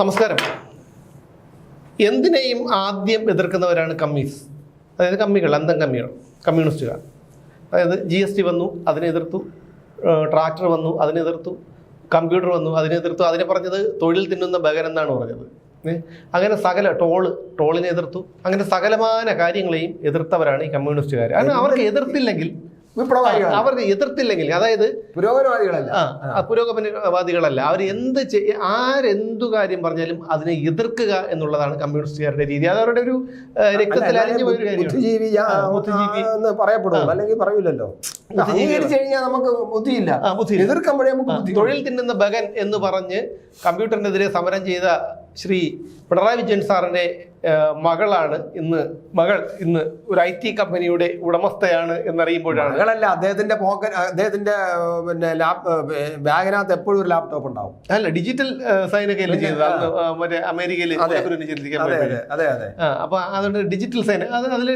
നമസ്കാരം. എന്തിനേയും ആദ്യം എതിർക്കുന്നവരാണ് കമ്മീസ്. അതായത് കമ്മികൾ അന്തം കമ്മികൾ കമ്മ്യൂണിസ്റ്റുകാർ. അതായത് ജി എസ് ടി വന്നു അതിനെ എതിർത്തു ട്രാക്ടർ വന്നു അതിനെ എതിർത്തു കമ്പ്യൂട്ടർ വന്നു അതിനെ എതിർത്തു അതിനെ പറഞ്ഞത് തൊഴിൽ തിന്നുന്ന ബഗൻ എന്നാണ് പറഞ്ഞത്. അങ്ങനെ സകല ടോൾ ടോളിനെ എതിർത്തു അങ്ങനെ സകലമായ കാര്യങ്ങളെയും എതിർത്തവരാണ് ഈ കമ്മ്യൂണിസ്റ്റുകാർ കാരണം അവർക്ക് എതിർത്തില്ലെങ്കിൽ വിപ്ലവകാരികളല്ല. അവർക്ക് എതിർത്തില്ലെങ്കിൽ അതായത് പുരോഗമനവാദികളല്ല. പുരോഗമനവാദികളല്ല. അവർ എന്ത് ആരെന്തു കാര്യം പറഞ്ഞാലും അതിനെ എതിർക്കുക എന്നുള്ളതാണ് കമ്മ്യൂണിസ്റ്റുകാരുടെ രീതി. അത് അവരുടെ ഒരു രക്തത്തിൽ അലിഞ്ഞു ബുദ്ധിജീവി. എന്ന് അല്ലെങ്കിൽ പറയൂലല്ലോ? അംഗീകരിച്ചു കഴിഞ്ഞാൽ നമുക്ക് ബുദ്ധിയില്ല. ആ, എതിർക്കുമ്പോഴേ നമുക്ക് തൊഴിൽ തിന്നുന്ന ബഗൻ എന്ന് പറഞ്ഞ് കമ്പ്യൂട്ടറിനെതിരെ സമരം ചെയ്ത ശ്രീ പിണറായി വിജയൻ സാറിന്റെ മകളാണ് ഇന്ന്. മകൾ ഇന്ന് ഒരു ഐ ടി കമ്പനിയുടെ ഉടമസ്ഥയാണ് എന്നറിയുമ്പോഴാണ്. മകളല്ല അദ്ദേഹത്തിന്റെ പോക്കറ്റ് അദ്ദേഹത്തിന്റെ പിന്നെ ലാപ് ബാഗിനകത്ത് എപ്പോഴും ഒരു ലാപ്ടോപ്പ് ഉണ്ടാവും. അല്ല ഡിജിറ്റൽ സൈനൊക്കെ അല്ലേ ചെയ്തത്? മറ്റേ അമേരിക്കയിൽ അതെ. അതെ അപ്പൊ അതുകൊണ്ട് ഡിജിറ്റൽ സൈന അത് അതിൽ.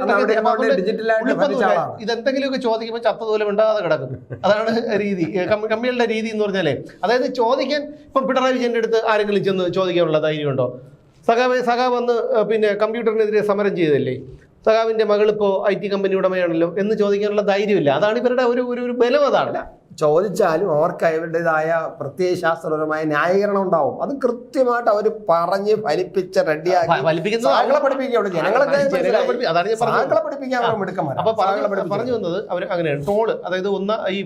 ഇതെന്തെങ്കിലുമൊക്കെ ചോദിക്കുമ്പോൾ ചത്ത ദൂലം ഉണ്ടാകാതെ കിടക്കും അതാണ് രീതി. കമ്പികളുടെ രീതി എന്ന് പറഞ്ഞാലേ അതായത് ചോദിക്കാൻ ഇപ്പം പിണറായി വിജയന്റെ അടുത്ത് ആരെങ്കിലും ചെന്ന് ചോദിക്കാനുള്ള ധൈര്യമുണ്ടോ? സഖാവ് സഖാവ് വന്ന് പിന്നെ കമ്പ്യൂട്ടറിനെതിരെ സമരം ചെയ്തല്ലേ സഖാവിന്റെ മകളിപ്പോൾ ഐ ടി കമ്പനി ഉടമയാണല്ലോ എന്ന് ചോദിക്കാനുള്ള ധൈര്യമില്ല. അതാണ് ഇവരുടെ ഒരു ഒരു ബലം അതാണ്. ചോദിച്ചാലും അവർക്ക് അവരുടേതായ പ്രത്യയശാസ്ത്രപരമായ ന്യായീകരണം ഉണ്ടാവും. അത് കൃത്യമായിട്ട് അവർ പറഞ്ഞ് ഫലിപ്പിച്ച് റെഡിയാക്കി മിടുക്കന്മാരാ. പറഞ്ഞു വന്നത് അവർ അങ്ങനെയാണ്. ടോൾ അതായത് ഒന്ന് ഈ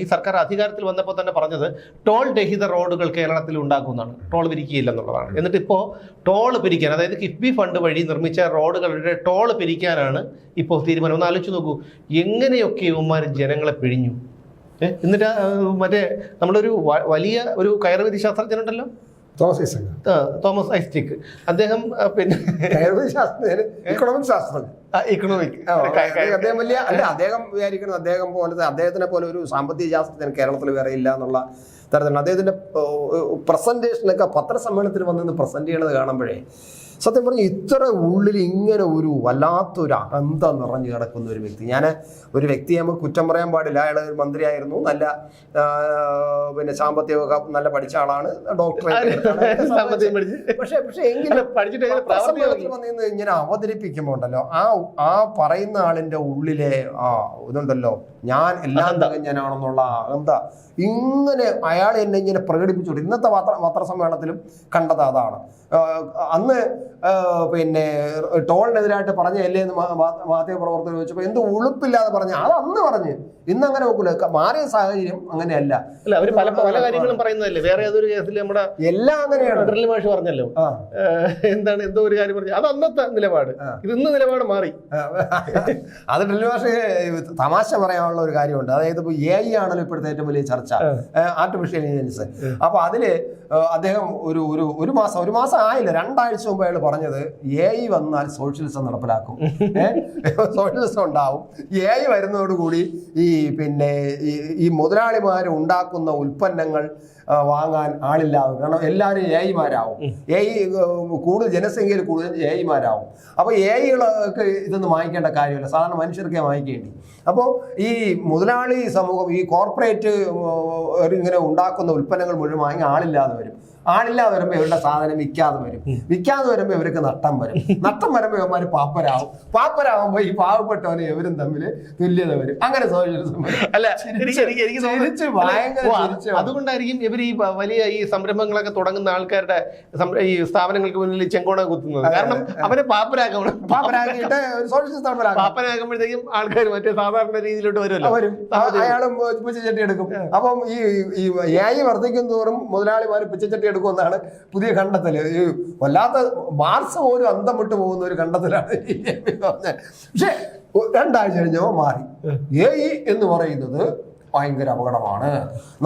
ഈ സർക്കാർ അധികാരത്തിൽ വന്നപ്പോൾ തന്നെ പറഞ്ഞത് ടോൾ രഹിത റോഡുകൾ കേരളത്തിൽ ഉണ്ടാക്കുന്നതാണ് ടോൾ പിരിക്കുകയില്ല എന്നുള്ളതാണ് എന്നിട്ട് ഇപ്പോൾ ടോൾ പിരിക്കാൻ അതായത് കിഫ്ബി ഫണ്ട് വഴി നിർമ്മിച്ച റോഡുകളുടെ ടോൾ പിരിക്കാനാണ് ഇപ്പോൾ തീരുമാനം. ഒന്ന് ആലോചിച്ച് നോക്കൂ എങ്ങനെയൊക്കെ ഇവന്മാർ ജനങ്ങളെ പിഴിഞ്ഞു? എന്നിട്ട് മറ്റേ നമ്മളൊരു വലിയ ഒരു കയറുവിധി ശാസ്ത്രജ്ഞനുണ്ടല്ലോ? തോമസ് ഐസക്. തോമസ് ഐസ്റ്റിക് അദ്ദേഹം പിന്നെ ഇക്കണോമിക് ശാസ്ത്രജ്ഞൻ ഇക്കണോമിക് അദ്ദേഹം വലിയ അല്ല അദ്ദേഹം വിചാരിക്കുന്നത് അദ്ദേഹം പോലത്തെ അദ്ദേഹത്തിനെ പോലെ ഒരു സാമ്പത്തിക ശാസ്ത്രജ്ഞൻ കേരളത്തിൽ വേറെ ഇല്ല എന്നുള്ള തരത്തിലാണ് അദ്ദേഹത്തിന്റെ പ്രസന്റേഷനൊക്കെ പത്രസമ്മേളനത്തിൽ വന്നിന്ന് പ്രസന്റ് ചെയ്യണത് കാണുമ്പോഴേ സത്യം പറഞ്ഞു ഇത്ര ഉള്ളിൽ ഇങ്ങനെ ഒരു വല്ലാത്തൊരു അഹന്ത നിറഞ്ഞു കിടക്കുന്ന ഒരു വ്യക്തി. ഞാൻ ഒരു വ്യക്തിയെ നമുക്ക് കുറ്റം പറയാൻ പാടില്ല. അയാൾ ഒരു മന്ത്രിയായിരുന്നു. നല്ല പിന്നെ സാമ്പത്തികമൊക്കെ നല്ല പഠിച്ച ആളാണ്. പഠിച്ച്. പക്ഷേ പക്ഷേ എങ്കിലും വന്നിരുന്ന് ഇങ്ങനെ അവതരിപ്പിക്കുമ്പോൾ ഉണ്ടല്ലോ ആ ആ പറയുന്ന ആളിന്റെ ഉള്ളിലെ ആ ഇതുണ്ടല്ലോ ഞാൻ എല്ലാം തികഞ്ഞനാണെന്നുള്ള അഹന്ത. ഇങ്ങനെ അയാൾ എന്നെ ഇങ്ങനെ പ്രകടിപ്പിച്ചു ഇന്നത്തെ പത്ര പത്രസമ്മേളനത്തിലും കണ്ടത് അതാണ്. അന്ന് പിന്നെ ടോളിനെതിരായിട്ട് പറഞ്ഞല്ലേ എന്ന് മാധ്യമ പ്രവർത്തകർ ചോദിച്ചപ്പോൾ എന്ത് ഉളുപ്പില്ലാതെ പറഞ്ഞു. അത് അന്ന് പറഞ്ഞു. ഇന്ന് അങ്ങനെ നോക്കൂല മാറിയ സാഹചര്യം അങ്ങനെയല്ല. അല്ല അവർ പല പല കാര്യങ്ങളും പറയുന്നതല്ലേ? വേറെ ഏതൊരു കേസിൽ നമ്മുടെ എല്ലാം അങ്ങനെയാണ്. ഡ്രിൽ മാഷ് പറഞ്ഞല്ലോ. എന്താണ് എന്തോ ഒരു കാര്യം പറഞ്ഞു. അത് അന്നത്തെ നിലപാട്. ഇത് ഇന്ന് നിലപാട് മാറി. അത് ഡ്രിൽ മാഷ് തമാശ പറയാനുള്ള ഒരു കാര്യമുണ്ട്. അതായത് ഇപ്പൊ എ ഐ ആണല്ലോ ഇപ്പോഴത്തെ ഏറ്റവും വലിയ ചർച്ച. ആർട്ടിഫിഷ്യൽ ഇന്റലിജൻസ് അപ്പൊ അതിൽ അദ്ദേഹം ഒരു ഒരു ഒരു മാസം ഒരു മാസം ആയില്ല. രണ്ടാഴ്ച മുമ്പ് അയാൾ പറഞ്ഞത് എ ഐ വന്നാൽ സോഷ്യലിസം നടപ്പിലാക്കും. സോഷ്യലിസം ഉണ്ടാവും. എ ഐ വരുന്നതോടുകൂടി ഈ പിന്നെ ഈ മുതലാളിമാർ ഉണ്ടാക്കുന്ന ഉൽപ്പന്നങ്ങൾ വാങ്ങാൻ ആളില്ലാതെ കാരണം എല്ലാവരും എ ഐമാരാവും എ ഐ കൂടുതൽ ജനസംഖ്യയിൽ കൂടുതൽ എ ഐമാരാവും അപ്പോൾ എ ഐകളൊക്കെ ഇതൊന്നും വാങ്ങിക്കേണ്ട കാര്യമില്ല. സാധാരണ മനുഷ്യർക്കേ വാങ്ങിക്കേണ്ടി. അപ്പോൾ ഈ മുതലാളി സമൂഹം ഈ കോർപ്പറേറ്റ് ഇങ്ങനെ ഉണ്ടാക്കുന്ന ഉൽപ്പന്നങ്ങൾ മുഴുവൻ വാങ്ങി ആളില്ലാതെ വരും. ആളില്ലാതെ വരുമ്പോൾ ഇവരുടെ സാധനം വിൽക്കാതെ വരും. വിൽക്കാതെ വരുമ്പോൾ ഇവർക്ക് നഷ്ടം വരും. നഷ്ടം വരുമ്പോൾ ഇവന്മാർ പാപ്പരാവും. പാപ്പരാകുമ്പോൾ ഈ പാവപ്പെട്ടവന് ഇവരും തമ്മിൽ തുല്യത വരും. അങ്ങനെ സോഷ്യലിസം. അല്ല എനിക്ക് എനിക്ക് അതുകൊണ്ടായിരിക്കും ഇവർ ഈ വലിയ ഈ സംരംഭങ്ങളൊക്കെ തുടങ്ങുന്ന ആൾക്കാരുടെ ഈ സ്ഥാപനങ്ങൾക്ക് മുന്നിൽ ചെങ്കോണ കുത്തുന്നത്. കാരണം അവരെ പാപ്പരാക്കണം. പാപ്പരാക്കിയിട്ട് സോഷ്യലിസ്റ്റ് നടപ്പിലാക്കും പാപ്പനാകുമ്പോഴത്തേക്കും ആൾക്കാർ മറ്റേ സാധാരണ രീതിയിലോട്ട് വരുമല്ലോ. വരും. അയാളും പിച്ചച്ചട്ടി എടുക്കും. അപ്പം ഈ ഈ ഏഐ വർദ്ധിക്കും തോറും മുതലാളിമാർ പിച്ചച്ചട്ടി എടുക്കുമെന്നാണ് പുതിയ കണ്ടെത്തൽ ഈ വല്ലാത്ത മാർസ് പോലും അന്തം വിട്ടു പോകുന്ന ഒരു കണ്ടെത്തലാണ്. പക്ഷേ രണ്ടാഴ്ച കഴിഞ്ഞപ്പോൾ മാറി. എ എന്ന് പറയുന്നത് ഭയങ്കര അപകടമാണ്.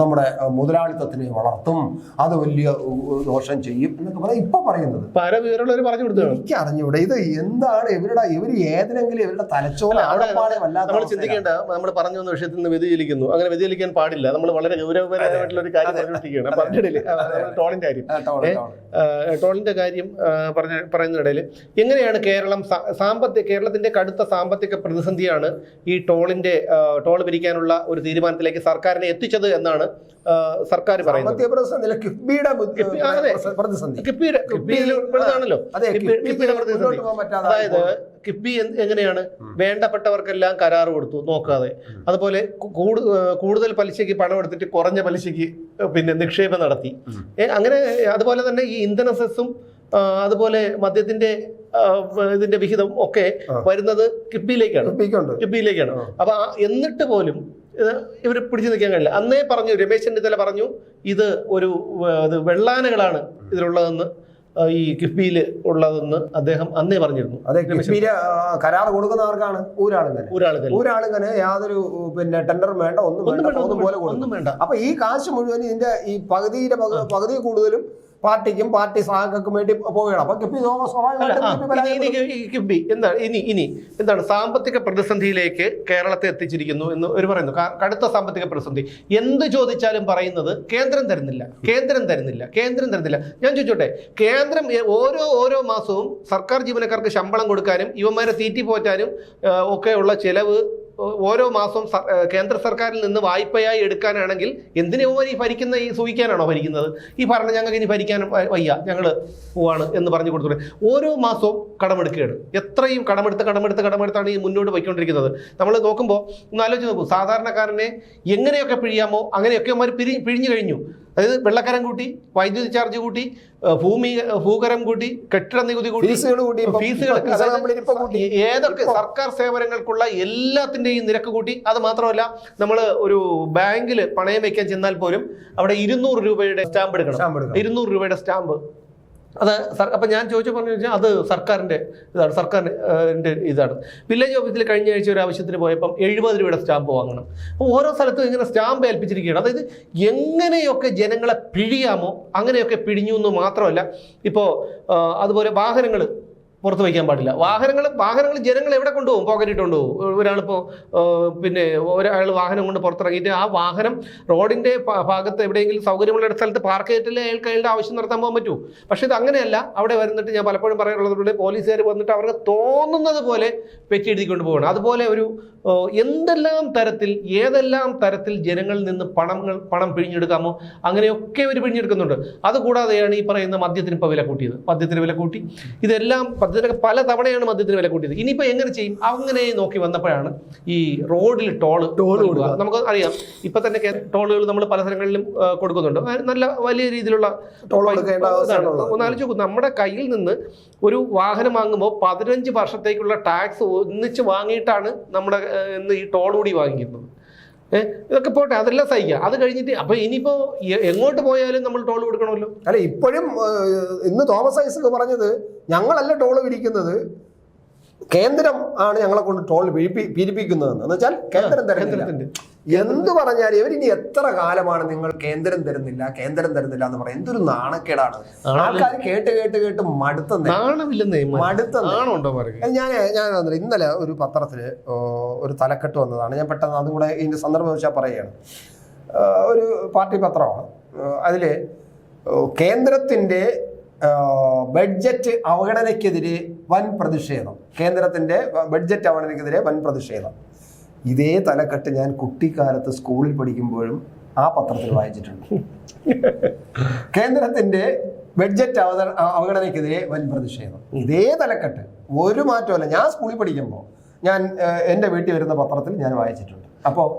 നമ്മുടെ മുതലാളിത്തത്തിനെ വളർത്തും അത് വലിയ ദോഷം ചെയ്യും എന്നൊക്കെ പറയാം ഇപ്പൊ പറയുന്നത്. എനിക്ക് അറിഞ്ഞൂടെ ഇത് എന്താണ് ഇവരുടെ ഇവർ ഏതിനെങ്കിലും ഇവരുടെ വല്ലാത്ത നമ്മൾ ചിന്തിക്കേണ്ട നമ്മൾ പറഞ്ഞു വന്ന വിഷയത്തിൽ നിന്ന് വ്യതിചലിക്കുന്നു. അങ്ങനെ വ്യതിചലിക്കാൻ പാടില്ല. നമ്മൾ വളരെ ഗൗരവപരമായിട്ടുള്ള ഒരു കാര്യം പറഞ്ഞിട്ടില്ലേ ടോളിന്റെ കാര്യം. ടോളിന്റെ കാര്യം പറഞ്ഞ പറയുന്നതിനിടയിൽ എങ്ങനെയാണ് കേരളം സാമ്പത്തിക കേരളത്തിന്റെ കടുത്ത സാമ്പത്തിക പ്രതിസന്ധിയാണ് ഈ ടോളിന്റെ ടോൾ പിരിക്കാനുള്ള ഒരു തീരുമാനത്തിൽ തീരുമാനത്തിലേക്ക് സർക്കാരിനെ എത്തിച്ചത് എന്നാണ് സർക്കാർ പറയുന്നത്. അതായത് കിഫ്ബി എങ്ങനെയാണ് വേണ്ടപ്പെട്ടവർക്കെല്ലാം കരാർ കൊടുത്തു നോക്കാതെ. അതുപോലെ കൂടുതൽ പലിശയ്ക്ക് പണം എടുത്തിട്ട് കുറഞ്ഞ പലിശയ്ക്ക് പിന്നെ നിക്ഷേപം നടത്തി. അങ്ങനെ അതുപോലെ തന്നെ ഈ ഇന്ധന സെസ്സും അതുപോലെ മദ്യത്തിന്റെ ഇതിന്റെ വിഹിതം ഒക്കെ വരുന്നത് കിഫ്ബിയിലേക്കാണ്. കിഫ്ബിയിലേക്കാണ്. അപ്പൊ എന്നിട്ട് പോലും ഇവർ പിടിച്ചു നിൽക്കാൻ കഴിയില്ല. അന്നേ പറഞ്ഞു രമേശ് ചെന്നിത്തല പറഞ്ഞു ഇത് ഒരു ഇത് വെള്ളാനകളാണ് ഇതിലുള്ളതെന്ന് ഈ കിഫ്ബിയിൽ ഉള്ളതെന്ന് അദ്ദേഹം അന്നേ പറഞ്ഞിരുന്നു. അതെ കിഫ്ബിയിലെ കരാർ കൊടുക്കുന്നവർക്കാണ് ഊരാളുങ്ങനെ ഒരാളുകൾ ഊരാളുങ്ങനെ യാതൊരു പിന്നെ ടെൻഡറും വേണ്ട ഒന്നും വേണ്ട ഒന്നും പോലെ വേണ്ട, കൊടുക്കും. അപ്പൊ ഈ കാശ് മുഴുവൻ ഇതിന്റെ ഈ പകുതിയുടെ പകു- പകുതി കൂടുതലും പാർട്ടിക്കും പാർട്ടി സഹാക്കൾക്കും വേണ്ടി പോവുകയാണ്. അപ്പൊ കിഫ്ബി തോമസ് സ്വാഭാവികമായിട്ടും കിഫ്ബി എന്താണ് ഇനി ഇനി എന്താണ് സാമ്പത്തിക പ്രതിസന്ധിയിലേക്ക് കേരളത്തെ എത്തിച്ചിരിക്കുന്നു എന്ന് ഒരു പറയുന്നു. കടുത്ത സാമ്പത്തിക പ്രതിസന്ധി. എന്ത് ചോദിച്ചാലും പറയുന്നത് കേന്ദ്രം തരുന്നില്ല. കേന്ദ്രം തരുന്നില്ല. കേന്ദ്രം തരുന്നില്ല. ഞാൻ ചോദിച്ചോട്ടെ കേന്ദ്രം ഓരോ ഓരോ മാസവും സർക്കാർ ജീവനക്കാർക്ക് ശമ്പളം കൊടുക്കാനും ഇവന്മാരെ തീറ്റി പോറ്റാനും ഒക്കെയുള്ള ചെലവ് ഓരോ മാസവും കേന്ദ്ര സർക്കാരിൽ നിന്ന് വായ്പയായി എടുക്കാനാണെങ്കിൽ എന്തിനോ ഈ ഭരിക്കുന്ന ഈ സൂഹിക്കാനാണോ ഭരിക്കുന്നത്? ഈ ഭരണം ഞങ്ങൾക്ക് ഇനി ഭരിക്കാൻ വയ്യ. ഞങ്ങൾ പോവാണ് എന്ന് പറഞ്ഞു കൊടുത്തു ഓരോ മാസവും കടമെടുക്കുകയാണ്. എത്രയും കടമെടുത്ത് കടമെടുത്ത് കടമെടുത്താണ് ഈ മുന്നോട്ട് പോയിക്കൊണ്ടിരിക്കുന്നത്. നമ്മൾ നോക്കുമ്പോൾ ഒന്ന് ആലോചിച്ച് നോക്കൂ. സാധാരണക്കാരനെ എങ്ങനെയൊക്കെ പിഴിയാമോ അങ്ങനെയൊക്കെ അവന്മാർ പിരി പിഴിഞ്ഞു കഴിഞ്ഞു. അതായത് വെള്ളക്കരം കൂട്ടി വൈദ്യുതി ചാർജ് കൂട്ടി ഭൂമി ഭൂകരം കൂട്ടി കെട്ടിട നികുതി കൂട്ടി ഫീസുകൾ. ഏതൊക്കെ സർക്കാർ സേവനങ്ങൾക്കുള്ള എല്ലാത്തിന്റെയും നിരക്ക് കൂട്ടി അത് മാത്രമല്ല നമ്മൾ ഒരു ബാങ്കിൽ പണയം വെക്കാൻ ചെന്നാൽ പോലും അവിടെ ഇരുന്നൂറ് രൂപയുടെ സ്റ്റാമ്പ് എടുക്കണം. ഇരുന്നൂറ് രൂപയുടെ സ്റ്റാമ്പ് അത് സർ അപ്പം ഞാൻ ചോദിച്ചു പറഞ്ഞു വെച്ചാൽ അത് സർക്കാരിന്റെ ഇതാണ് സർക്കാരിന്റെ ഇതാണ്. വില്ലേജ് ഓഫീസിൽ കഴിഞ്ഞ ആഴ്ച ഒരു ആവശ്യത്തിന് പോയപ്പം എഴുപത് രൂപയുടെ സ്റ്റാമ്പ് വാങ്ങണം. അപ്പോൾ ഓരോ സ്ഥലത്തും ഇങ്ങനെ സ്റ്റാമ്പ് ഏൽപ്പിച്ചിരിക്കുകയാണ്. അതായത് എങ്ങനെയൊക്കെ ജനങ്ങളെ പിഴിയാമോ അങ്ങനെയൊക്കെ പിഴിഞ്ഞു എന്ന് മാത്രമല്ല ഇപ്പോൾ അതുപോലെ വാഹനങ്ങൾ പുറത്ത് വയ്ക്കാൻ പാടില്ല. വാഹനങ്ങൾ വാഹനങ്ങൾ ജനങ്ങൾ എവിടെ കൊണ്ടുപോകും? പോക്കറ്റിട്ട് കൊണ്ടുപോകും ഒരാളിപ്പോൾ പിന്നെ ഒരാൾ വാഹനം കൊണ്ട് പുറത്തിറങ്ങിയിട്ട് ആ വാഹനം റോഡിന്റെ ഭാഗത്ത് എവിടെയെങ്കിലും സൗകര്യമുള്ള സ്ഥലത്ത് പാർക്ക് ചെയ്തിട്ടില്ല? അയാൾക്ക് അയാളുടെ ആവശ്യം നടത്താൻ പോകാൻ പറ്റൂ. പക്ഷേ ഇത് അങ്ങനെയല്ല. അവിടെ വരുന്നിട്ട് ഞാൻ പലപ്പോഴും പറയാനുള്ളതുകൊണ്ട് പോലീസുകാർ വന്നിട്ട് അവർക്ക് തോന്നുന്നത് പോലെ പെറ്റി പോകണം അതുപോലെ ഒരു എന്തെല്ലാം തരത്തിൽ ഏതെല്ലാം തരത്തിൽ ജനങ്ങളിൽ നിന്ന് പണങ്ങൾ പണം പിഴിഞ്ഞെടുക്കാമോ? അങ്ങനെയൊക്കെ അവർ പിഴിഞ്ഞെടുക്കുന്നുണ്ട്. അതുകൂടാതെയാണ് ഈ പറയുന്ന മദ്യത്തിന് ഇപ്പോൾ വില കൂട്ടിയത്. മദ്യത്തിന് വില കൂട്ടി. ഇതെല്ലാം മദ്യത്തിനൊക്കെ പല തവണയാണ് മദ്യത്തിന് വില കൂട്ടിയത്. ഇനിയിപ്പോൾ എങ്ങനെ ചെയ്യും? അങ്ങനെ നോക്കി വന്നപ്പോഴാണ് ഈ റോഡിൽ ടോൾ ടോൾ കൊടുക്കുക. നമുക്ക് അറിയാം. ഇപ്പം തന്നെ ടോളുകൾ നമ്മൾ പല സ്ഥലങ്ങളിലും കൊടുക്കുന്നുണ്ട്. നല്ല വലിയ രീതിയിലുള്ള ടോൾ ഒന്നാലോചിച്ച് നോക്കും. നമ്മുടെ കയ്യിൽ നിന്ന് ഒരു വാഹനം വാങ്ങുമ്പോൾ പതിനഞ്ച് വർഷത്തേക്കുള്ള ടാക്സ് ഒന്നിച്ച് വാങ്ങിയിട്ടാണ് നമ്മുടെ ഇന്ന് ഈ ടോൾ കൂടി വാങ്ങിക്കുന്നത്. ഇതൊക്കെ പോട്ടെ അതെല്ലാം സഹിക്കുക അത് കഴിഞ്ഞിട്ട് അപ്പൊ ഇനിയിപ്പോ എങ്ങോട്ട് പോയാലും നമ്മൾ ടോൾ കൊടുക്കണമല്ലോ. അല്ല ഇപ്പോഴും ഇന്ന് തോമസ് ഐസക് പറഞ്ഞത് ഞങ്ങളല്ല ടോൾ പിരിക്കുന്നത് കേന്ദ്രം ആണ് ഞങ്ങളെ കൊണ്ട് ടോൾ പീരിപ്പിക്കുന്നതെന്ന് എന്ന് വെച്ചാൽ കേന്ദ്രം തരുന്നില്ല. എന്ത് പറഞ്ഞാലും ഇവരിനി എത്ര കാലമാണ് നിങ്ങൾ കേന്ദ്രം തരുന്നില്ല കേന്ദ്രം തരുന്നില്ല എന്ന് പറയാം. എന്തൊരു നാണക്കേടാണ്. ആൾക്കാർ കേട്ട് കേട്ട് കേട്ട് മടുത്തന്നേ മടുത്ത പറയുക ഞാൻ ഞാൻ ഇന്നലെ ഒരു പത്രത്തിൽ ഒരു തലക്കെട്ട് വന്നതാണ്. ഞാൻ പെട്ടെന്ന് അതും കൂടെ ഇതിന്റെ സന്ദർഭം വെച്ചാൽ പറയുകയാണ്. ഒരു പാർട്ടി പത്രമാണ്. അതിൽ കേന്ദ്രത്തിന്റെ ബഡ്ജറ്റ് അവഗണനയ്ക്കെതിരെ വൻ പ്രതിഷേധം. കേന്ദ്രത്തിന്റെ ബഡ്ജറ്റ് അവഗണനയ്ക്കെതിരെ വൻ പ്രതിഷേധം. ഇതേ തലക്കെട്ട് ഞാൻ കുട്ടിക്കാലത്ത് സ്കൂളിൽ പഠിക്കുമ്പോഴും ആ പത്രത്തിൽ വായിച്ചിട്ടുണ്ട്. കേന്ദ്രത്തിന്റെ ബഡ്ജറ്റ് അവത അവഗണനയ്ക്കെതിരെ വൻ പ്രതിഷേധം. ഇതേ തലക്കെട്ട്. ഒരു മാറ്റമല്ല ഞാൻ സ്കൂളിൽ പഠിക്കുമ്പോൾ ഞാൻ എന്റെ വീട്ടിൽ വരുന്ന പത്രത്തിൽ ഞാൻ വായിച്ചിട്ടുണ്ട്. അപ്പോൾ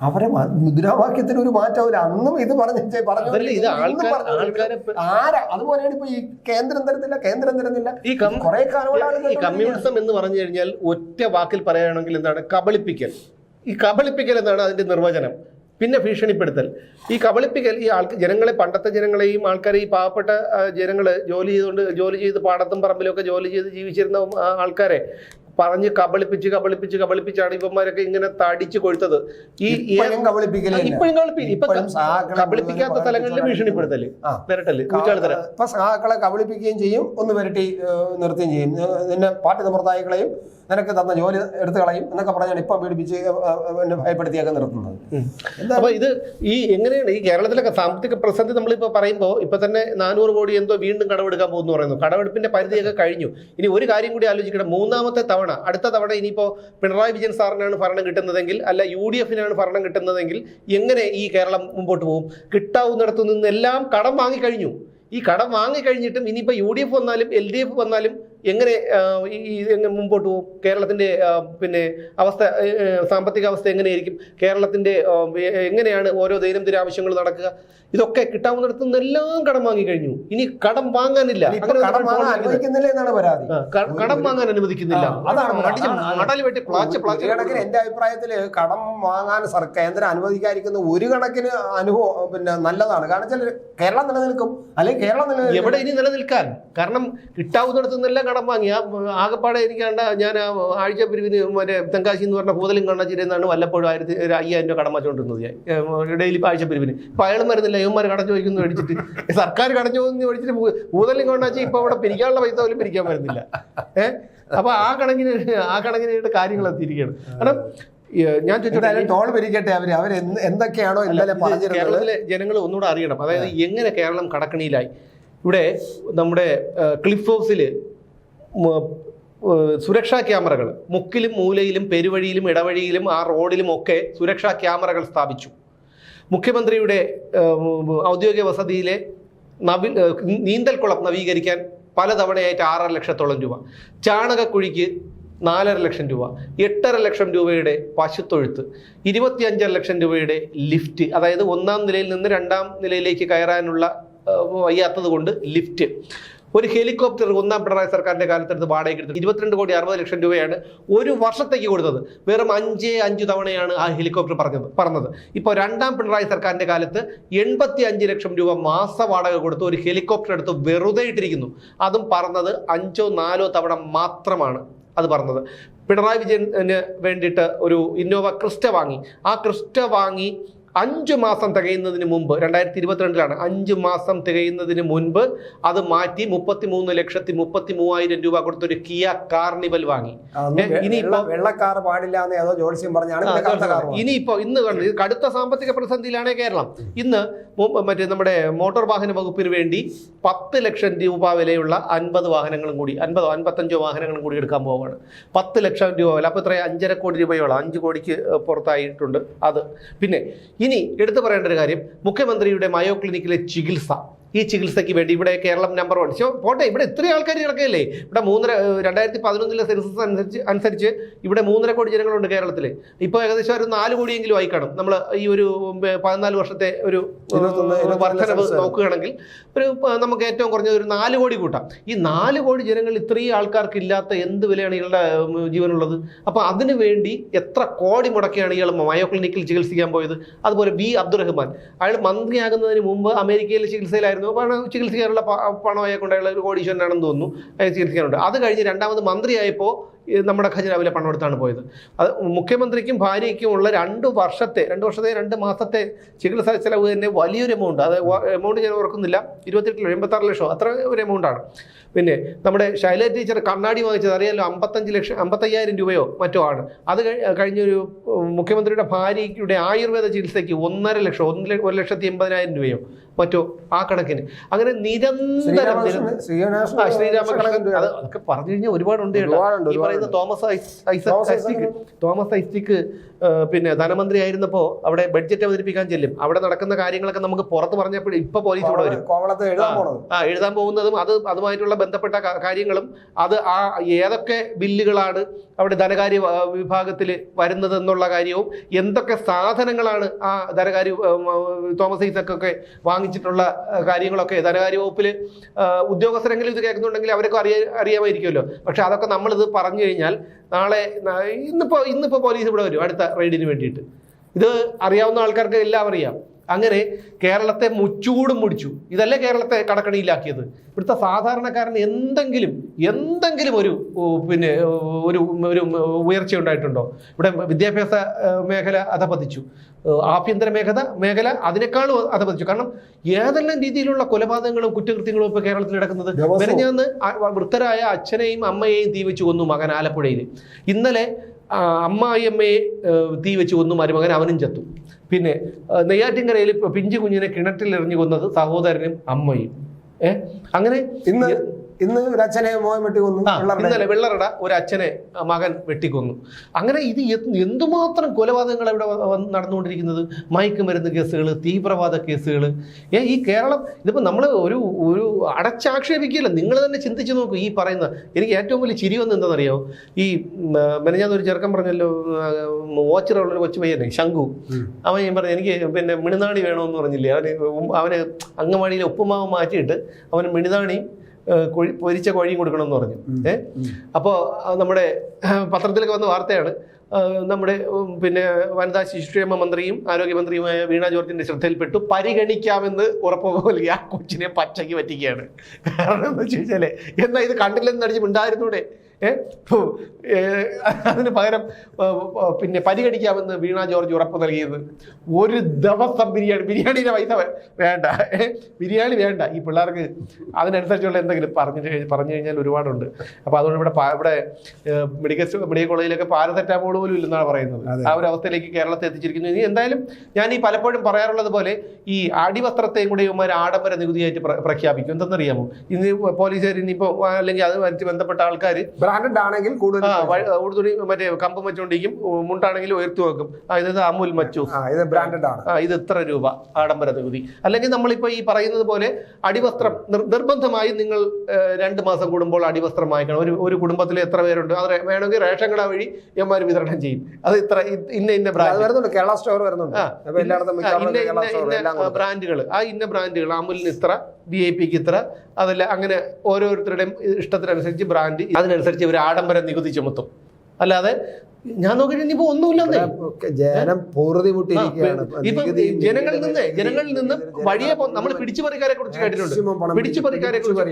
അവരെ മുദ്രാവാക്യത്തിന് ഒരു മാറ്റമില്ല അന്നും ഇത് പറഞ്ഞു പറഞ്ഞു ആരാ? അതുപോലെയാണ് ഇപ്പൊ ഈ കേന്ദ്രം തരത്തില്ല കേന്ദ്രം തരുന്നില്ല. ഈ കുറെ ഈ കമ്മ്യൂണിസം എന്ന് പറഞ്ഞു കഴിഞ്ഞാൽ ഒറ്റ വാക്കിൽ പറയുകയാണെങ്കിൽ എന്താണ്? കബളിപ്പിക്കൽ. ഈ കബളിപ്പിക്കൽ എന്നാണ് അതിന്റെ നിർവചനം. പിന്നെ ഭീഷണിപ്പെടുത്തൽ. ഈ കബളിപ്പിക്കൽ ഈ ആൾക്ക് ജനങ്ങളെ പണ്ടത്തെ ജനങ്ങളെയും ആൾക്കാരെ ഈ പാവപ്പെട്ട ജനങ്ങൾ ജനങ്ങൾ ജോലി ചെയ്തുകൊണ്ട് ജോലി ചെയ്ത് പാടത്തും പറമ്പിലും ഒക്കെ ജോലി ചെയ്ത് ജീവിച്ചിരുന്ന ആൾക്കാരെ പറഞ്ഞ് കബളിപ്പിച്ച് കബളിപ്പിച്ച് കബളിപ്പിച്ചാണ് ഇവന്മാരൊക്കെ ഇങ്ങനെ തടിച്ച് കൊഴുത്തത്. ഈ ഇപ്പോഴും കബളിപ്പിക്കാത്ത സ്ഥലങ്ങളിൽ ഭീഷണിപ്പെടുത്തൽ. വരട്ടൽ കൂച്ചാളിത്തരം ഇപ്പൊ സഹാക്കളെ കബളിപ്പിക്കുകയും ചെയ്യും ഒന്ന് വരട്ടി നിർത്തുകയും ചെയ്യും. പിന്നെ പാർട്ടി സമ്പ്രദായങ്ങളെയും നിനക്ക് തന്ന ജോലി എടുത്തു കളയും എന്നൊക്കെ പറഞ്ഞാണ് ഇപ്പം പീഡിപ്പിച്ച് എന്നെ ഭയപ്പെടുത്തിയൊക്കെ നിർത്തുന്നത്. എന്താ? അപ്പൊ ഇത് ഈ എങ്ങനെയാണ് ഈ കേരളത്തിലൊക്കെ സാമ്പത്തിക പ്രതിസന്ധി നമ്മളിപ്പോ പറയുമ്പോൾ ഇപ്പൊ തന്നെ നാനൂറ് കോടി എന്തോ വീണ്ടും കടമെടുക്കാൻ പോകുന്നു പറയുന്നു. കടമെടുപ്പിന്റെ പരിധിയൊക്കെ കഴിഞ്ഞു. ഇനി ഒരു കാര്യം കൂടി ആലോചിക്കണം മൂന്നാമത്തെ തവണ അടുത്ത തവണ ഇനിയിപ്പോ പിണറായി വിജയൻ സാറിനാണ് ഭരണം കിട്ടുന്നതെങ്കിൽ അല്ല യു ഡി എഫിനാണ് ഭരണം കിട്ടുന്നതെങ്കിൽ എങ്ങനെ ഈ കേരളം മുമ്പോട്ട് പോകും? കിട്ടാവുന്നിടത്തു നിന്നെല്ലാം കടം വാങ്ങിക്കഴിഞ്ഞു. ഈ കടം വാങ്ങിക്കഴിഞ്ഞിട്ടും ഇനിയിപ്പോൾ യു ഡി എഫ് വന്നാലും എൽ ഡി എഫ് വന്നാലും എങ്ങനെ ഈ മുമ്പോട്ട് പോകും? കേരളത്തിന്റെ പിന്നെ അവസ്ഥ സാമ്പത്തിക അവസ്ഥ എങ്ങനെയായിരിക്കും? കേരളത്തിന്റെ എങ്ങനെയാണ് ഓരോ ദൈനംദിന ആവശ്യങ്ങൾ നടക്കുക? ഇതൊക്കെ കിട്ടാവുന്നിടത്തു നിന്നെല്ലാം കടം വാങ്ങിക്കഴിഞ്ഞു ഇനി കടം വാങ്ങാനില്ല. കടം വാങ്ങാൻ അനുവദിക്കുന്നില്ല അതാണ് വെട്ടി പ്ലാച്ച് ഒരു പ്ലാച്ച് കണക്കിന് എന്റെ അഭിപ്രായത്തിൽ കടം വാങ്ങാൻ സർക്കാർ കേന്ദ്രം അനുവദിക്കാതിരിക്കുന്ന ഒരു കണക്കിന് അനുഭവം പിന്നെ നല്ലതാണ്. കാരണം വെച്ചാൽ കേരളം നിലനിൽക്കും. അല്ലെങ്കിൽ കേരളം നിലനിൽക്കും എവിടെ ഇനി നിലനിൽക്കാൻ? കാരണം കിട്ടാവുന്നിടത്തു നിന്നെല്ലാം കടം വാങ്ങി. ആ ആകപ്പാടെ എനിക്ക് കണ്ട ഞാൻ ആ ആഴ്ച പിരിവിന് മറ്റേ തെങ്കാശി എന്ന് പറഞ്ഞ പൂതലും കണ്ണച്ചിരുന്നാണ് വല്ലപ്പോഴും ആയിരത്തി ഒരു അയ്യായിരം രൂപ കടം വെച്ചുകൊണ്ടിരുന്നത് ഞാൻ. ഡെയിലി ആഴ്ച പിരിവിന്. ഇപ്പൊ അയാളും വരുന്നില്ല ഇവന്മാർ കടം ചോദിക്കുന്നു മേടിച്ചിട്ട്. സർക്കാർ കടം ചോദിക്കുന്നു മേടിച്ചിട്ട് ഭൂതലും കണ്ണാച്ചി കൊണ്ടാച്ചി ഇപ്പൊ അവിടെ പിരിക്കാനുള്ള പൈസ പോലും പിരിക്കാൻ വരുന്നില്ല ഏഹ് അപ്പൊ ആ കണക്കിന് ആ കണക്കിനായിട്ട് കാര്യങ്ങൾ എത്തിയിരിക്കുകയാണ്. കാരണം ഞാൻ ചോദിച്ചോട്ടെ ടോൾ പിരിക്കട്ടെ അവർ. അവർ എന്തൊക്കെയാണോ ഇന്നലെ കേരളത്തിലെ ജനങ്ങൾ ഒന്നുകൂടെ അറിയണം. അതായത് എങ്ങനെ കേരളം കടക്കണിയിലായി. ഇവിടെ നമ്മുടെ ക്ലിഫ് ഹൗസിൽ സുരക്ഷാ ക്യാമറകൾ. മുക്കിലും മൂലയിലും പെരുവഴിയിലും ഇടവഴിയിലും ആ റോഡിലും ഒക്കെ സുരക്ഷാ ക്യാമറകൾ സ്ഥാപിച്ചു. മുഖ്യമന്ത്രിയുടെ ഔദ്യോഗിക വസതിയിലെ നവി നീന്തൽക്കുളം നവീകരിക്കാൻ പലതവണയായിട്ട് ആറര ലക്ഷത്തോളം രൂപ. ചാണകക്കുഴിക്ക് നാലര ലക്ഷം രൂപ എട്ടര ലക്ഷം രൂപയുടെ പശുത്തൊഴുത്ത് ഇരുപത്തിയഞ്ചര ലക്ഷം രൂപയുടെ ലിഫ്റ്റ് അതായത് ഒന്നാം നിലയിൽ നിന്ന് രണ്ടാം നിലയിലേക്ക് കയറാനുള്ള വയ്യാത്തത് കൊണ്ട് ലിഫ്റ്റ്. ഒരു ഹെലികോപ്റ്റർ ഒന്നാം പിണറായി സർക്കാരിന്റെ കാലത്തെടുത്ത് വാടകയ്ക്ക് എടുത്തു ഇരുപത്തിരണ്ട് കോടി അറുപത് ലക്ഷം രൂപയാണ് ഒരു വർഷത്തേക്ക് കൊടുത്തത്. വെറും അഞ്ചേ അഞ്ച് തവണയാണ് ആ ഹെലികോപ്റ്റർ പറഞ്ഞത് പറഞ്ഞത്. ഇപ്പോൾ രണ്ടാം പിണറായി സർക്കാരിന്റെ കാലത്ത് എൺപത്തി അഞ്ച് ലക്ഷം രൂപ മാസ വാടക കൊടുത്ത് ഒരു ഹെലികോപ്റ്റർ എടുത്ത് വെറുതെ ഇട്ടിരിക്കുന്നു. അതും പറഞ്ഞത് അഞ്ചോ നാലോ തവണ മാത്രമാണ് അത് പറഞ്ഞത്. പിണറായി വിജയന് വേണ്ടിയിട്ട് ഒരു ഇന്നോവ ക്രിസ്റ്റ വാങ്ങി. ആ ക്രിസ്റ്റ വാങ്ങി അഞ്ച് മാസം തികയുന്നതിന് മുമ്പ് രണ്ടായിരത്തി ഇരുപത്തിരണ്ടിലാണ് അഞ്ച് മാസം തികയുന്നതിന് മുൻപ് അത് മാറ്റി മുപ്പത്തി മൂന്ന് ലക്ഷത്തി മുപ്പത്തി മൂവായിരം രൂപ കൊടുത്തൊരു കിയ കാർണിവൽ വാങ്ങി. ഇനിയിപ്പോ- വെള്ളക്കാർ പാടില്ല ഏതോ ജോത്സ്യം പറഞ്ഞാണ് ഇന്ന് കണ്ടു കടുത്ത സാമ്പത്തിക പ്രതിസന്ധിയിലാണ് കേരളം. ഇന്ന് മറ്റേ നമ്മുടെ മോട്ടോർ വാഹന വകുപ്പിന് വേണ്ടി പത്ത് ലക്ഷം രൂപ വിലയുള്ള അൻപത് വാഹനങ്ങളും കൂടി അൻപതോ അൻപത്തഞ്ചോ വാഹനങ്ങളും കൂടി എടുക്കാൻ പോവുകയാണ് പത്ത് ലക്ഷം രൂപ വില. അപ്പോൾ ഇത്ര അഞ്ചര കോടി രൂപയോളം അഞ്ച് കോടിക്ക് പുറത്തായിട്ടുണ്ട് അത്. പിന്നെ ഇനി എടുത്തു പറയേണ്ട ഒരു കാര്യം മുഖ്യമന്ത്രിയുടെ മയോ ക്ലിനിക്കിലെ ചികിത്സ. ഈ ചികിത്സയ്ക്ക് വേണ്ടി ഇവിടെ കേരളം നമ്പർ വൺ ശോ പോട്ടെ ഇവിടെ ഇത്രയും ആൾക്കാർ കിടക്കുകയല്ലേ ഇവിടെ മൂന്നര രണ്ടായിരത്തി പതിനൊന്നിലെ സെൻസസ് അനുസരിച്ച് അനുസരിച്ച് ഇവിടെ മൂന്നര കോടി ജനങ്ങളുണ്ട് കേരളത്തിൽ ഇപ്പോൾ ഏകദേശം ഒരു നാല് കോടിയെങ്കിലും ആയി കാണും. നമ്മൾ ഈ ഒരു പതിനാല് വർഷത്തെ ഒരു വർധനവ് നോക്കുകയാണെങ്കിൽ ഒരു നമുക്ക് ഏറ്റവും കുറഞ്ഞ ഒരു നാല് കോടി കൂട്ടാം. ഈ നാല് കോടി ജനങ്ങൾ ഇത്രയും ആൾക്കാർക്ക് ഇല്ലാത്ത എന്ത് വിലയാണ് ഇയാളുടെ ജീവനുള്ളത്? അപ്പോൾ അതിനു വേണ്ടി എത്ര കോടി മുടക്കിയാണ് ഇയാൾ മയോ ക്ലിനിക്കിൽ ചികിത്സിക്കാൻ പോയത്? അതുപോലെ ബി അബ്ദുറഹ്മാൻ. അയാൾ മന്ത്രിയാകുന്നതിന് മുമ്പ് അമേരിക്കയിലെ ചികിത്സയിലായിരുന്നു. പണം ചികിത്സിക്കാനുള്ള പ- പണം അയാൾക്കുണ്ട് അയാൾ ഒരു കോടീശ്വരനാണെന്ന് തോന്നുന്നു. ചികിത്സിക്കാനുണ്ട്. അത് കഴിഞ്ഞ് രണ്ടാമത് മന്ത്രിയായപ്പോൾ നമ്മുടെ ഖജനാവിലെ പണം എടുത്താണ് പോയത്. അത് മുഖ്യമന്ത്രിക്കും ഭാര്യയ്ക്കും ഉള്ള രണ്ട് വർഷത്തെ രണ്ട് വർഷത്തെ രണ്ട് മാസത്തെ ചികിത്സാ ചെലവ് തന്നെ വലിയൊരു എമൗണ്ട് അത് എമൗണ്ട് ഞാൻ ഓർക്കുന്നില്ല. ഇരുപത്തെട്ട് എൺപത്താറ് ലക്ഷം അത്ര ഒരു എമൗണ്ടാണ് പിന്നെ നമ്മുടെ ശൈല ടീച്ചർ കണ്ണാടി വാങ്ങിച്ചത് അറിയാലോ അമ്പത്തഞ്ച് ലക്ഷം അമ്പത്തയ്യായിരം രൂപയോ മറ്റോ ആണ്. അത് കഴി- കഴിഞ്ഞൊരു മുഖ്യമന്ത്രിയുടെ ഭാര്യയുടെ ആയുർവേദ ചികിത്സയ്ക്ക് ഒന്നര ലക്ഷം ഒന്ന് ഒരു ലക്ഷത്തി എൺപതിനായിരം രൂപയോ. മറ്റോ ആ കണക്കിന്. അങ്ങനെ നിരന്തരം കണക്കുണ്ട്. അത് അതൊക്കെ പറഞ്ഞു കഴിഞ്ഞാൽ ഒരുപാടുണ്ട് ഈ പറയുന്ന തോമസ് ഐസക് തോമസ് ഐസ്റ്റിക് ഐസക്. തോമസ് ഐസ്റ്റിക് ആ, പിന്നെ ധനമന്ത്രി ആയിരുന്നപ്പോൾ അവിടെ ബഡ്ജറ്റ് അവതരിപ്പിക്കാൻ ചെല്ലും. അവിടെ നടക്കുന്ന കാര്യങ്ങളൊക്കെ നമുക്ക് പുറത്ത് പറഞ്ഞപ്പോൾ ഇപ്പൊ പോലീസ് ഇവിടെ വരും. ആ എഴുതാൻ പോകുന്നതും അത് അതുമായിട്ടുള്ള ബന്ധപ്പെട്ട കാര്യങ്ങളും അത് ആ ഏതൊക്കെ ബില്ലുകളാണ് അവിടെ ധനകാര്യ വിഭാഗത്തിൽ വരുന്നത് എന്നുള്ള കാര്യവും എന്തൊക്കെ സാധനങ്ങളാണ് ആ ധനകാര്യ തോമസ് ഐസക്കൊക്കെ വാങ്ങിച്ചിട്ടുള്ള കാര്യങ്ങളൊക്കെ. ധനകാര്യ വകുപ്പിൽ ഉദ്യോഗസ്ഥരെങ്കിലും ഇത് കേൾക്കുന്നുണ്ടെങ്കിൽ അവരൊക്കെ അറിയ അറിയാമായിരിക്കുമല്ലോ. പക്ഷെ അതൊക്കെ നമ്മളിത് പറഞ്ഞു കഴിഞ്ഞാൽ നാളെ ഇന്നിപ്പോൾ ഇന്നിപ്പോൾ ഇന്നിപ്പോ പോലീസ് ഇവിടെ വരും അടുത്ത റെയ്ഡിന് വേണ്ടിയിട്ട്. ഇത് അറിയാവുന്ന ആൾക്കാർക്ക് എല്ലാം അറിയാം. അങ്ങനെ കേരളത്തെ മുച്ചൂടും മുടിച്ചു. ഇതല്ലേ കേരളത്തെ കടക്കണിയിലാക്കിയത്? ഇവിടുത്തെ സാധാരണക്കാരൻ എന്തെങ്കിലും എന്തെങ്കിലും ഒരു പിന്നെ ഒരു ഒരു ഉയർച്ച ഉണ്ടായിട്ടുണ്ടോ? ഇവിടെ വിദ്യാഭ്യാസ മേഖല അധപതിച്ചു. ആഭ്യന്തര മേഖല മേഖല അതിനേക്കാളും അധപതിച്ചു. കാരണം ഏതെല്ലാം രീതിയിലുള്ള കൊലപാതകങ്ങളും കുറ്റകൃത്യങ്ങളും ഇപ്പോൾ കേരളത്തിൽ നടക്കുന്നത്. മെനഞ്ഞാന്ന് വൃദ്ധരായ അച്ഛനെയും അമ്മയെയും തീ വെച്ച് കൊന്നു മകൻ ആലപ്പുഴയിൽ ഇന്നലെ അമ്മായിയമ്മയെ തീ വെച്ച് കൊന്നു മരുമകൻ അവനും ചത്തു. പിന്നെ നെയ്യാറ്റിൻകരയിൽ പിഞ്ചു കുഞ്ഞിനെ കിണറ്റിൽ എറിഞ്ഞു കൊന്നത് സഹോദരനും അമ്മയും. ഏഹ് അങ്ങനെ ഇന്ന് ഇന്ന് ഒരു അച്ഛനെ മോഹൻ വെട്ടിക്കൊന്നു വെള്ളറട ഒരു അച്ഛനെ മകൻ വെട്ടിക്കൊന്നു. അങ്ങനെ ഇത് എന്തുമാത്രം കൊലപാതകങ്ങൾ ഇവിടെ നടന്നുകൊണ്ടിരിക്കുന്നത്? മയക്കുമരുന്ന് കേസുകൾ തീവ്രവാദ കേസുകൾ ഏ ഈ കേരളം ഇതിപ്പോൾ നമ്മൾ ഒരു ഒരു അടച്ചാക്ഷേപിക്കില്ല നിങ്ങൾ തന്നെ ചിന്തിച്ച് നോക്കൂ ഈ പറയുന്ന എനിക്ക് ഏറ്റവും വലിയ ചിരി വന്ന് എന്താണെന്നറിയോ? ഈ മെനഞ്ഞാന്ന് ഒരു ചെറുക്കൻ പറഞ്ഞല്ലോ ഓച്ചിറുള്ളൊരു കൊച്ചു പയ്യനെ ശംഖു. അവൻ ഞാൻ പറഞ്ഞു എനിക്ക് പിന്നെ മിണിനാണി വേണമെന്ന് പറഞ്ഞില്ലേ? അവന് അവന് അങ്കമാടിയിലെ ഉപ്പുമാവ് മാറ്റിയിട്ട് അവന് മിണിനാണി ഏഹ്, കൊഴി പൊരിച്ച കോഴിയും കൊടുക്കണമെന്ന് പറഞ്ഞു. ഏഹ് അപ്പോൾ നമ്മുടെ പത്രത്തിലൊക്കെ വന്ന വാർത്തയാണ്. നമ്മുടെ പിന്നെ വനിതാ ശിശുക്ഷേമ മന്ത്രിയും ആരോഗ്യമന്ത്രിയുമായ വീണ ജോർജിന്റെ ശ്രദ്ധയിൽപ്പെട്ടു. പരിഗണിക്കാമെന്ന് ഉറപ്പ് നൽകി ആ കൊച്ചിനെ പച്ചയ്ക്ക് പറ്റിക്കുകയാണ്. കാരണം എന്ന് വെച്ച് എന്നാ ഇത് കണ്ടില്ലെന്ന് അടിച്ച് മിണ്ടായിരുന്നൂടെ ഏ ഫു, ഏ, അതിന് പകരം പിന്നെ പരിഗണിക്കാമെന്ന് വീണ ജോർജ് ഉറപ്പ് നൽകിയത്. ഒരു ദിവസം ബിരിയാണി ബിരിയാണിയുടെ പൈസ വേണ്ട. ബിരിയാണി വേണ്ട. ഈ പിള്ളേർക്ക് അതിനനുസരിച്ചുള്ള എന്തെങ്കിലും പറഞ്ഞു കഴിഞ്ഞ് പറഞ്ഞു കഴിഞ്ഞാൽ ഒരുപാടുണ്ട്. അപ്പോൾ അതുകൊണ്ട് ഇവിടെ ഇവിടെ മെഡിക്കൽ മെഡിക്കൽ കോളേജിലൊക്കെ പാരസെറ്റാമോൾ പോലും ഇല്ലെന്നാണ് പറയുന്നത്. ആ ഒരു അവസ്ഥയിലേക്ക് കേരളത്തെ എത്തിച്ചിരിക്കുന്നു. ഇനി എന്തായാലും ഞാൻ ഈ പലപ്പോഴും പറയാറുള്ളത് പോലെ ഈ അടിവസ്ത്രത്തെയും കൂടെ ഇവന്മാർ ആഡംബര നികുതിയായിട്ട് പ്ര- പ്രഖ്യാപിക്കും. എന്തെന്നറിയാമോ? ഇന്ന് പോലീസുകാർ ഇനിയിപ്പോൾ അല്ലെങ്കിൽ അതുമായിട്ട് ബന്ധപ്പെട്ട ആൾക്കാർ ബ്രാൻഡഡ് ആണെങ്കിൽ കൂടുതൽ ഉടുതുണി മറ്റേ കമ്പ് മച്ചുകൊണ്ടിരിക്കും മുണ്ടാണെങ്കിൽ ഉയർത്തി വെക്കും. ഇത് അമുൽ മച്ചു. ഇത് ബ്രാൻഡഡ് ആണ്. ഇത് ഇത്ര രൂപ? ആഡംബര നികുതി. അല്ലെങ്കിൽ നമ്മളിപ്പോൾ ഈ പറയുന്നത് പോലെ അടിവസ്ത്രം നിർബന്ധമായി നിങ്ങൾ രണ്ട് മാസം കൂടുമ്പോൾ അടിവസ്ത്രം വാങ്ങിക്കണം. ഒരു ഒരു കുടുംബത്തിൽ എത്ര പേരുണ്ട്? അത് വേണമെങ്കിൽ റേഷൻ കട വഴി ഇവന്മാർ വിതരണം ചെയ്യും. അത് ഇത്ര ഇന്ന ഇന്ന ബ്രാൻഡ് വരുന്നുണ്ട്. കേരള സ്റ്റോർ വരുന്നുണ്ട്. ഇന്ന. ബ്രാൻഡുകൾ. ആ ഇന്ന ബ്രാൻഡുകൾ. അമുലിന് ഇത്ര ബി ഐ പിക്ക് ഇത്ര. അതല്ല അങ്ങനെ ഓരോരുത്തരുടെയും ഇഷ്ടത്തിനനുസരിച്ച് ബ്രാൻഡ് അതിനനുസരിച്ച് ഇവർ ആഡംബര നികുതി ചുമത്തും. അല്ലാതെ ഞാൻ നോക്കിയിട്ട് ഇനിയിപ്പോ ഒന്നുമില്ലെന്നേ. ജനം ജനങ്ങളിൽ നിന്ന് ജനങ്ങളിൽ നിന്ന് വഴിയെ നമ്മൾ പിടിച്ചുപറിക്കാരെ കുറിച്ച് കേട്ടിട്ടുണ്ട്. പിടിച്ചുപറിക്കാരെ കുറിച്ച്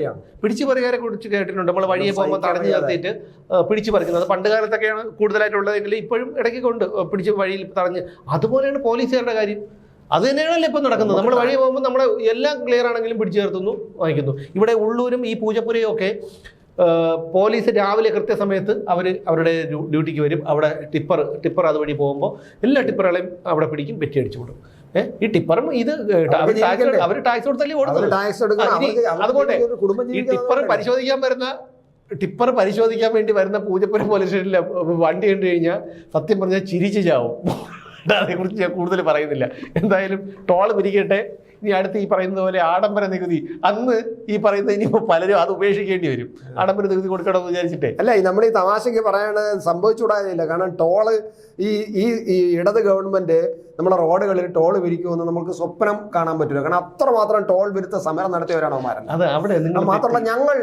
പിടിച്ചുപറിക്കാരെ കുറിച്ച് കേട്ടിട്ടുണ്ട്. നമ്മൾ വഴിയെ പോകുമ്പോൾ തടഞ്ഞു നിർത്തിയിട്ട് പിടിച്ചുപറിക്കുന്നത് പിടിച്ചു പറിക്കുന്നത് പണ്ട് കാലത്തൊക്കെയാണ് കൂടുതലായിട്ടുള്ളതെങ്കിൽ ഇപ്പോഴും ഇടയ്ക്ക് കൊണ്ട് പിടിച്ച് വഴിയിൽ തടഞ്ഞ്. അതുപോലെയാണ് പോലീസുകാരുടെ കാര്യം. അത് തന്നെയാണല്ലോ ഇപ്പം നടക്കുന്നത്. നമ്മൾ വഴിയെ പോകുമ്പോൾ നമ്മുടെ എല്ലാം ക്ലിയർ ആണെങ്കിലും പിടിച്ചു ചേർത്തുന്നു വാങ്ങിക്കുന്നു. ഇവിടെ ഉള്ളൂരും ഈ പൂജപ്പുരയും ഒക്കെ ആ, പോലീസ് രാവിലെ കൃത്യസമയത്ത് അവർ അവരുടെ ഡ്യൂട്ടിക്ക് വരും. അവിടെ ടിപ്പർ ടിപ്പർ അതുവഴി പോകുമ്പോൾ എല്ലാ ടിപ്പറുകളെയും അവിടെ പിടിക്കും പെറ്റിയടിച്ചു വിടും. ഏഹ് ഈ ടിപ്പറും ഇത് അവർ ടാക്സ് കൊടുത്തല്ലേ അതുപോട്ടെ. ഒരു ഈ ടിപ്പർ പരിശോധിക്കാൻ വരുന്ന ടിപ്പർ പരിശോധിക്കാൻ വേണ്ടി വരുന്ന പൂജപ്പുരം പോലീസ് സ്റ്റേഷനിലെ വണ്ടി കണ്ടു കഴിഞ്ഞാൽ സത്യം പറഞ്ഞാൽ ചിരിച്ചു ചാവും. അതേക്കുറിച്ച് ഞാൻ കൂടുതൽ പറയുന്നില്ല. എന്തായാലും ടോൾ പിരിക്കട്ടെ. ഇനി അടുത്ത് ഈ പറയുന്നത് പോലെ ആഡംബര നികുതി. അന്ന് ഈ പറയുന്ന ഇനിയിപ്പോൾ പലരും അത് ഉപേക്ഷിക്കേണ്ടി വരും. ആഡംബര നികുതി കൊടുക്കണമെന്ന് വിചാരിച്ചിട്ടേ. അല്ല നമ്മൾ ഈ തമാശക്ക് പറയാണ് സംഭവിച്ചുകൂടാനില്ല. കാരണം ടോൾ ഈ ഈ ഇടത് ഗവൺമെന്റ് നമ്മുടെ റോഡുകളിൽ ടോൾ വിരിക്കുമെന്ന് നമുക്ക് സ്വപ്നം കാണാൻ പറ്റില്ല. കാരണം അത്രമാത്രം ടോൾ വിരുദ്ധ സമരം നടത്തിയവരാണ് അവന്മാരൻ. അത് അവിടെ മാത്രമല്ല ഞങ്ങൾ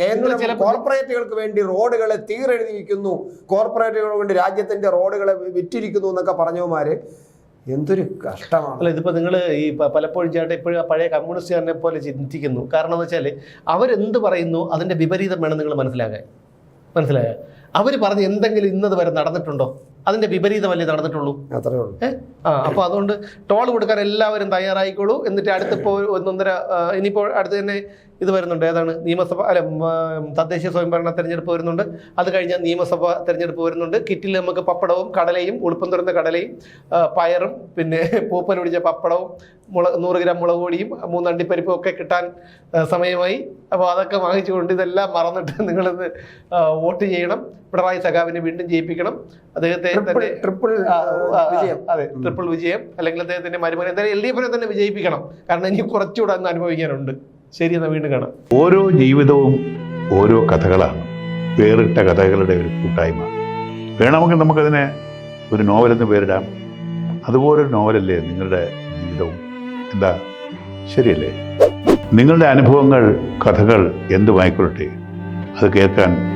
കേന്ദ്ര കോർപ്പറേറ്റുകൾക്ക് വേണ്ടി റോഡുകളെ തീരെഴുതി വയ്ക്കുന്നു കോർപ്പറേറ്റുകൾക്ക് വേണ്ടി രാജ്യത്തിന്റെ റോഡുകളെ വിറ്റിരിക്കുന്നു എന്നൊക്കെ പറഞ്ഞവന്മാര് എന്തൊരു കഷ്ടമാണ്. അല്ല ഇതിപ്പോൾ നിങ്ങൾ ഈ പലപ്പോഴും ചേട്ടൻ ഇപ്പോഴും പഴയ കമ്മ്യൂണിസ്റ്റുകാരനെ പോലെ ചിന്തിക്കുന്നു. കാരണം എന്ന് വെച്ചാൽ അവരെന്ത് പറയുന്നു അതിന്റെ വിപരീതം വേണം നിങ്ങൾ മനസ്സിലാക്കാൻ. മനസ്സിലായ? അവർ പറഞ്ഞ് എന്തെങ്കിലും ഇന്നത് വരെ നടന്നിട്ടുണ്ടോ? അതിന്റെ വിപരീതമല്ലേ നടന്നിട്ടുള്ളൂ? അത്രേ ഉള്ളൂ. ആ അപ്പോൾ അതുകൊണ്ട് ടോൾ കൊടുക്കാൻ എല്ലാവരും തയ്യാറായിക്കോളൂ. എന്നിട്ട് അടുത്തിപ്പോൾ ഒന്നൊന്നര ഇനിയിപ്പോൾ അടുത്ത് തന്നെ ഇത് വരുന്നുണ്ട്. ഏതാണ്? നിയമസഭ അല്ല തദ്ദേശ സ്വയംഭരണ തെരഞ്ഞെടുപ്പ് വരുന്നുണ്ട്. അത് കഴിഞ്ഞാൽ നിയമസഭ തെരഞ്ഞെടുപ്പ് വരുന്നുണ്ട്. കിറ്റിൽ നമുക്ക് പപ്പടവും കടലയും ഉളുപ്പം തുറന്ന കടലയും പയറും പിന്നെ പൂപ്പൽ പിടിച്ച പപ്പടവും മുള നൂറ് ഗ്രാം മുളക് പൊടിയും മൂന്നണ്ടിപ്പരിപ്പും ഒക്കെ കിട്ടാൻ സമയമായി. അപ്പോൾ അതൊക്കെ വാങ്ങിച്ചുകൊണ്ട് ഇതെല്ലാം മറന്നിട്ട് നിങ്ങളിന്ന് വോട്ട് ചെയ്യണം. പിണറായി സഖാവിനെ വീണ്ടും ജയിപ്പിക്കണം. അദ്ദേഹത്തെ ട്രിപ്പിൾ തന്നെ ട്രിപ്പിൾ വിജയം. അതെ ട്രിപ്പിൾ വിജയം. അല്ലെങ്കിൽ അദ്ദേഹത്തിന്റെ മരുമകൻ എന്തായാലും എൽ ഡി എഫിനെ തന്നെ വിജയിപ്പിക്കണം. കാരണം ഇനി കുറച്ചുകൂടെ അന്ന് അനുഭവിക്കാനുണ്ട്. ശരി എന്നാൽ വീണ്ടും കാണാം. ഓരോ ജീവിതവും ഓരോ കഥകളാണ്. വേറിട്ട കഥകളുടെ ഒരു കൂട്ടായ്മ. വേണമെങ്കിൽ നമുക്കതിനെ ഒരു നോവലെന്ന് പേരിടാം. അതുപോലൊരു നോവലല്ലേ നിങ്ങളുടെ ജീവിതവും? എന്താ? ശരിയല്ലേ? നിങ്ങളുടെ അനുഭവങ്ങൾ കഥകൾ എന്തുമായിക്കൊള്ളട്ടെ? അത് കേൾക്കാൻ